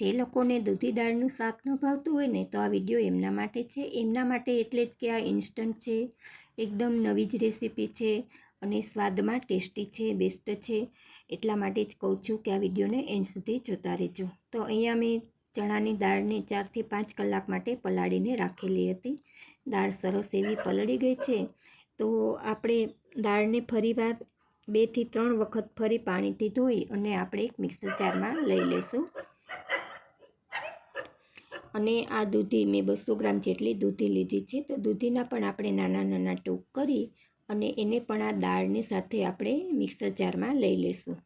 જે લોકોને દૂધી દાળનું શાક ન ભાવતું હોય ને તો આ વીડિયો એમના માટે છે. એમના માટે એટલે જ કે આ ઇન્સ્ટન્ટ છે. એકદમ નવી જ રેસીપી છે અને સ્વાદમાં ટેસ્ટી છે બેસ્ટ છે. એટલા માટે જ કહું છું કે આ વિડીયોને એન્ડ સુધી જોતા રહેજો. તો અહીંયા મેં ચણાની દાળને ચારથી પાંચ કલાક માટે પલાળીને રાખેલી હતી. દાળ સરસ એવી પલળી ગઈ છે. તો આપણે દાળને ફરીવાર બેથી ત્રણ વખત ફરી પાણીથી ધોઈ અને આપણે એક મિક્સર જારમાં લઈ લઈશું. અને આ દૂધી મેં બસો ગ્રામ જેટલી દૂધી લીધી છે. તો દૂધીના પણ આપણે નાના નાના ટૂંક કરી અને એને પણ આ દાળની સાથે આપણે મિક્સર જારમાં લઈ લઈશું.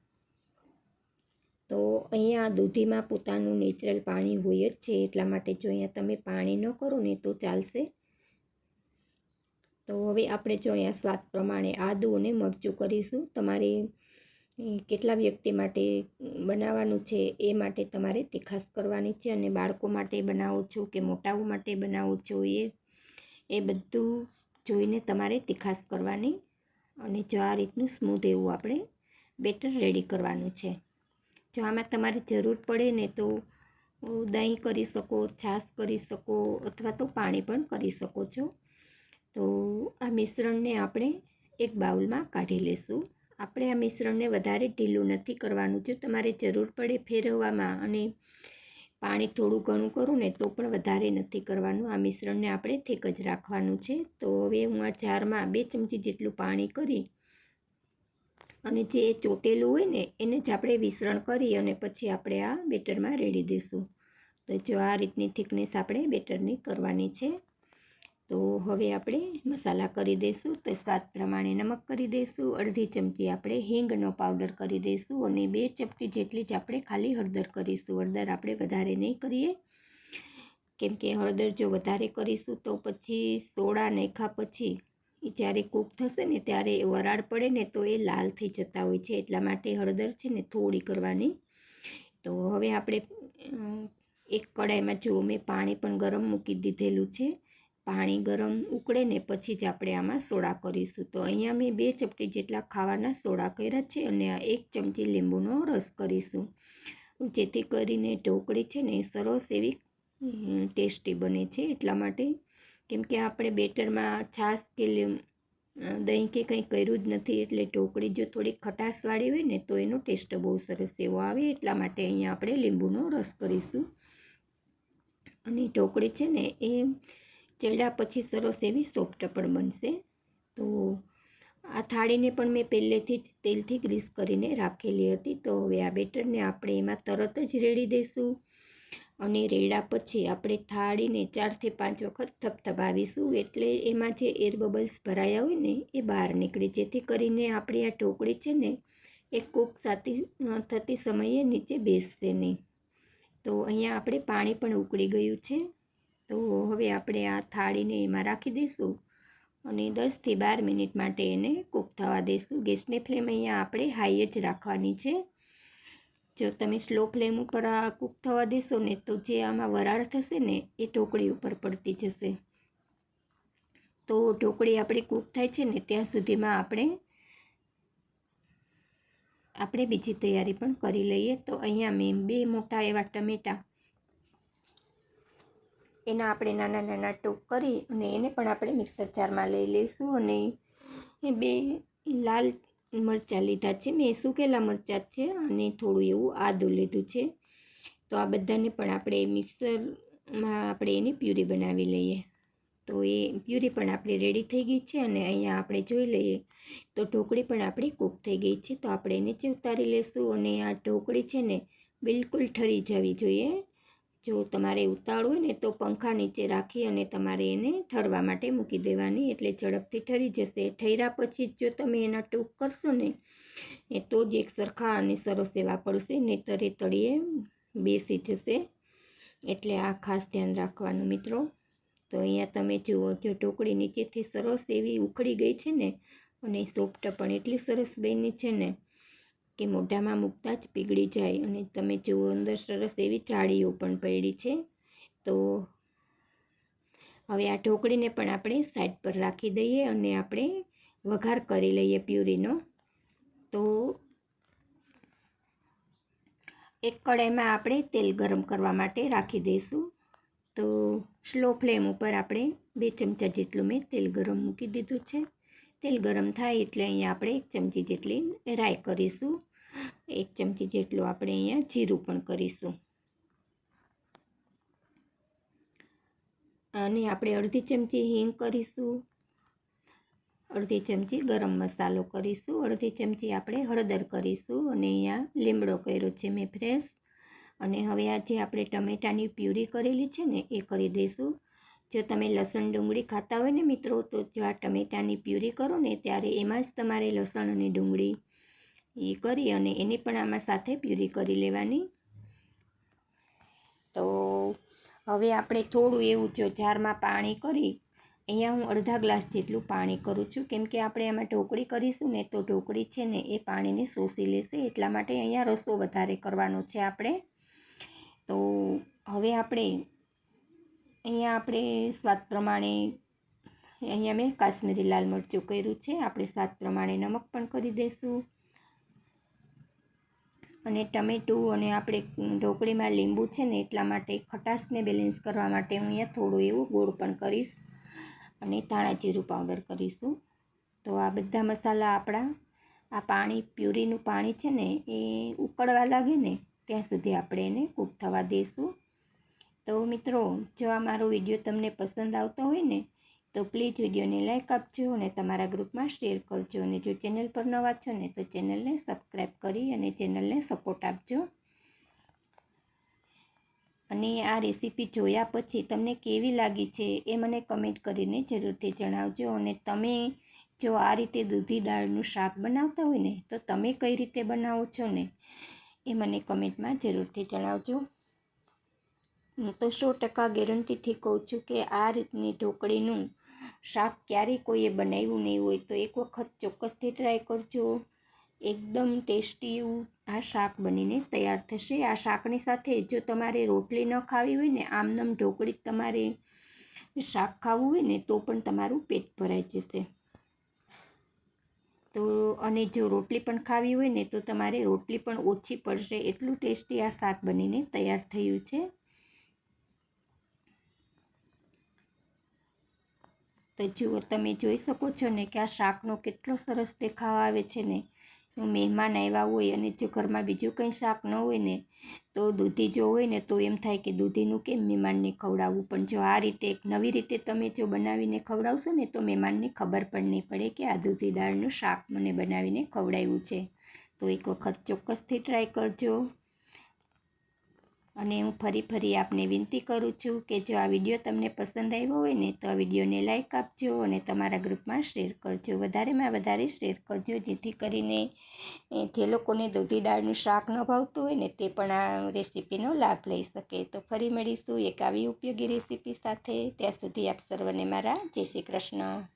તો અહીંયા દૂધીમાં પોતાનું નેચરલ પાણી હોય જ છે એટલા માટે જો અહીંયા તમે પાણી ન કરો ને તો ચાલશે. તો હવે આપણે જો અહીંયા સ્વાદ પ્રમાણે આદું અને મરચું કરીશું. તમારે કેટલા વ્યક્તિ માટે બનાવવાનું છે એ માટે તમારે તીખાસ કરવાની છે અને બાળકો માટે બનાવો છો કે મોટાઓ માટે બનાવો છો એ એ બધું જોઈને તમારે તીખાસ કરવાની અને જો આ રીતનું સ્મૂધ એવું આપણે બેટર રેડી કરવાનું છે. જો આમાં તમારે જરૂર પડે ને તો દહીં કરી શકો, છાશ કરી શકો અથવા તો પાણી પણ કરી શકો છો. તો આ મિશ્રણને આપણે એક બાઉલમાં કાઢી લઈશું આપણે આ મિશ્રણને વધારે ઢીલું નથી કરવાનું. જો તમારે જરૂર પડે ફેરવવામાં અને પાણી થોડું ઘણું કરું ને તો પણ વધારે નથી કરવાનું. આ મિશ્રણને આપણે થેક જ રાખવાનું છે. તો હવે હું આ જારમાં બે ચમચી જેટલું પાણી કરી અને જે ચોટેલું હોય ને એને જ આપણે મિશ્રણ કરી અને પછી આપણે આ બેટરમાં રેડી દઈશું. તો જો આ રીતની થિકનેસ આપણે બેટરની કરવાની છે. તો હવે આપણે મસાલા કરી દઈશું તો સ્વાદ પ્રમાણે નમક કરી દઈશું. અડધી ચમચી આપણે હિંગનો પાવડર કરી દઈશું અને બે ચપટી જેટલી જ આપણે ખાલી હળદર કરીશું. હળદર આપણે વધારે નહીં કરીએ. કેમ કે હળદર જો વધારે કરીશું તો પછી સોડા નાખ્યા પછી એ જ્યારે કૂક થશે ને ત્યારે વરાળ પડે ને તો એ લાલ થઈ જતા હોય છે. એટલા માટે હળદર છે ને થોડી કરવાની. તો હવે આપણે એક કડાઈમાં જો મેં પાણી પણ ગરમ મૂકી દીધેલું છે. પાણી ગરમ ઉકળે ને પછી જ આપણે આમાં સોડા કરીશું. તો અહીંયા મેં બે ચપટી જેટલા ખાવાના સોડા કર્યા છે અને એક ચમચી લીંબુનો રસ કરીશું. જેથી કરીને ઢોકળી છે ને સરસ એવી ટેસ્ટી બને છે. એટલા માટે કેમ કે આપણે બેટરમાં છાશ કે દહીં કે કંઈ કર્યું જ નથી એટલે ઢોકળી જો થોડી ખટાશવાળી હોય ને તો એનો ટેસ્ટ બહુ સરસ એવો આવે. એટલા માટે અહીંયા આપણે લીંબુનો રસ કરીશું. અને ઢોકળી છે ને એ ચડ્યા પછી સરસ એવી સોફ્ટ પણ બનશે. તો આ થાળીને પણ મેં પહેલેથી જ તેલથી ગ્રીસ કરીને રાખેલી હતી. તો હવે આ બેટરને આપણે એમાં તરત જ રેડી દઈશું. અને રેડા પછી આપણે થાળીને ચારથી પાંચ વખત થપથપાવીશું એટલે એમાં જે એર બબલ્સ ભરાયા હોય ને, એ બહાર નીકળે. જેથી કરીને આપણી આ ઢોકળી છે ને, એ કૂક સાથી થતી સમયે નીચે બેસશે નહીં. તો અહીંયા આપણે પાણી પણ ઉકળી ગયું છે. તો હવે આપણે આ થાળીને એમાં રાખી દઈશું અને દસથી બાર મિનિટ માટે એને કૂક થવા દઈશું. ગેસની ફ્લેમ અહીંયા આપણે હાઈ જ રાખવાની છે. જો તમે સ્લો ફ્લેમ ઉપર આ કૂક થવા દેશો ને તો જે આમાં વરાળ થશે ને એ ઢોકળી ઉપર પડતી જશે. તો ઢોકળી આપણી કૂક થાય છે ને ત્યાં સુધીમાં આપણે આપણે બીજી તૈયારી પણ કરી લઈએ. તો અહીંયા મેં બે મોટા એવા ટમેટાં એના આપણે નાના નાના ટોક કરી અને એને પણ આપણે મિક્સર જારમાં લઈ લઈશું અને એ બે લાલ મરચાં લીધા છે. મેં સૂકેલા મરચાં છે અને થોડું એવું આદું લીધું છે. તો આ બધાને પણ આપણે મિક્સરમાં આપણે એની પ્યુરી બનાવી લઈએ. તો એ પ્યુરી પણ આપણી રેડી થઈ ગઈ છે અને અહીંયા આપણે જોઈ લઈએ તો ઢોકળી પણ આપણી કૂક થઈ ગઈ છે. તો આપણે નીચે ઉતારી લઈશું અને આ ઢોકળી છે ને બિલકુલ ઠરી જવી જોઈએ. જો તમારે ઉતાળ હોય ને, તો પંખા નીચે રાખી અને તમારે એને ઠરવા માટે મૂકી દેવાની. એટલે ઝડપથી ઠરી જશે. ઠર્યા પછી જો તમે એના ટૂંક કરશો ને, એ તો જ એક સરખા અને સરસ એવા પડશે. ને એ તળીએ બેસી જશે. એટલે આ ખાસ ધ્યાન રાખવાનું મિત્રો. તો અહીંયા તમે જુઓ, જો ઢોકળી નીચેથી સરસ એવી ઉખડી ગઈ છે ને, અને સોફ્ટ પણ એટલી સરસ બની છે ને કે મોઢામાં મૂકતા જ પીગળી જાય અને તમે જુઓ અંદર સરસ એવી ચાળીઓ પણ પડી છે, તો હવે આ ઢોકળીને પણ આપણે સાઈડ પર રાખી દઈએ અને આપણે વઘાર કરી લઈએ પ્યુરીનો. તો એક કડાઈમાં આપણે તેલ ગરમ કરવા માટે રાખી દઈશું. તો સ્લો ફ્લેમ ઉપર આપણે બે ચમચા જેટલું મેં તેલ ગરમ મૂકી દીધું છે. તેલ ગરમ થાય એટલે અહીંયા આપણે એક ચમચી જેટલી રાઈ કરીશું. એક ચમચી જેટલું આપણે અહીંયા જીરું પણ કરીશું. અને આપણે અડધી ચમચી હિંગ કરીશું. અડધી ચમચી ગરમ મસાલો કરીશું. અડધી ચમચી આપણે હળદર કરીશું અને અહીંયા લીમડો કર્યો છે મેં ફ્રેશ. અને હવે આ જે આપણે ટમેટાની પ્યુરી કરેલી છે ને, એ કરી દઈશું. જો તમે લસણ ડુંગળી ખાતા હોય ને મિત્રો, તો જો આ ટમેટાની પ્યુરી કરો ને, ત્યારે એમાં જ તમારે લસણ અને ડુંગળી એ કરી અને એની પણ આમાં સાથે પ્યુરી કરી લેવાની. તો હવે આપણે થોડું એવું જો જારમાં પાણી કરી, અહીંયા હું અડધા ગ્લાસ જેટલું પાણી કરું છું. કેમ કે આપણે આમાં ઢોકળી કરીશું ને, તો ઢોકળી છે ને, એ પાણીને શોષી લેશે. એટલા માટે અહીંયા રસો વધારે કરવાનો છે આપણે. તો હવે આપણે અહીંયા આપણે સ્વાદ પ્રમાણે, અહીંયા મેં કાશ્મીરી લાલ મરચું કર્યું છે. આપણે સ્વાદ પ્રમાણે નમક પણ કરી દઈશું. અને ટમેટું અને આપણે ઢોકળીમાં લીંબુ છે ને એટલા માટે ખટાશને બેલેન્સ કરવા માટે હું અહીંયા થોડું એવું ગોળ પણ કરીશ. અને ધાણા જીરું પાવડર કરીશું. તો આ બધા મસાલા આપણા, આ પાણી, પ્યુરીનું પાણી છે ને એ ઉકળવા લાગે ને, ત્યાં સુધી આપણે એને કૂક થવા દઈશું. તો મિત્રો, જો આ મારો વીડિયો તમને પસંદ આવતો હોય ને, તો પ્લીઝ વિડીયોને લાઇક આપજો અને તમારા ગ્રુપમાં શેર કરજો. અને જો ચેનલ પર નવા છો ને, તો ચેનલને સબસ્ક્રાઈબ કરી અને ચેનલને સપોર્ટ આપજો. અને આ રેસીપી જોયા પછી તમને કેવી લાગી છે એ મને કમેન્ટ કરીને જરૂરથી જણાવજો. અને તમે જો આ રીતે દૂધી દાળનું શાક બનાવતા હોય ને, તો તમે કઈ રીતે બનાવો છો ને, એ મને કમેન્ટમાં જરૂરથી જણાવજો. હું તો સો ટકા ગેરંટીથી કહું છું કે આ રીતની ઢોકળીનું શાક ક્યારેય કોઈએ બનાવ્યું નહીં હોય તો એક વખત ચોક્કસથી ટ્રાય કરજો. એકદમ ટેસ્ટી આ શાક બનીને તૈયાર થશે. આ શાકની સાથે જો તમારે રોટલી ન ખાવી હોય ને, આમનમ ઢોકળી તમારે શાક ખાવું હોય ને, તો પણ તમારું પેટ ભરાઈ જશે. તો અને જો રોટલી પણ ખાવી હોય ને, તો તમારે રોટલી પણ ઓછી પડશે. એટલું ટેસ્ટી આ શાક બનીને તૈયાર થયું છે. તો જુઓ, તમે જોઈ શકો છો ને કે આ શાકનો કેટલો સરસ દેખાવ આવે છે ને. મહેમાન આવ્યા હોય અને જો ઘરમાં બીજું કંઈ શાક ન હોય ને, તો દૂધી જો હોય ને, તો એમ થાય કે દૂધીનું કેમ મહેમાનને ખવડાવવું? પણ જો આ રીતે એક નવી રીતે તમે જો બનાવીને ખવડાવશો ને, તો મહેમાનને ખબર પણ નહીં પડે કે આ દૂધી દાળનું શાક મને બનાવીને ખવડાવ્યું છે. તો એક વખત ચોક્કસથી ટ્રાય કરજો. અને હું ફરી ફરી આપને વિનંતી કરું છું કે જો આ વીડિયો તમને પસંદ આવ્યો હોય ને તો આ વિડીયોને લાઇક આપજો અને તમારા ગ્રુપમાં શેર કરજો. વધારેમાં વધારે શેર કરજો, જેથી કરીને જે લોકોને દૂધી દાળનું શાક ન ભાવતું હોય ને તે પણ આ રેસીપીનો લાભ લઈ શકે. તો ફરી મળીશું એક આવી ઉપયોગી રેસીપી સાથે. ત્યાં સુધી આપ સર્વને મારા જય શ્રી કૃષ્ણ.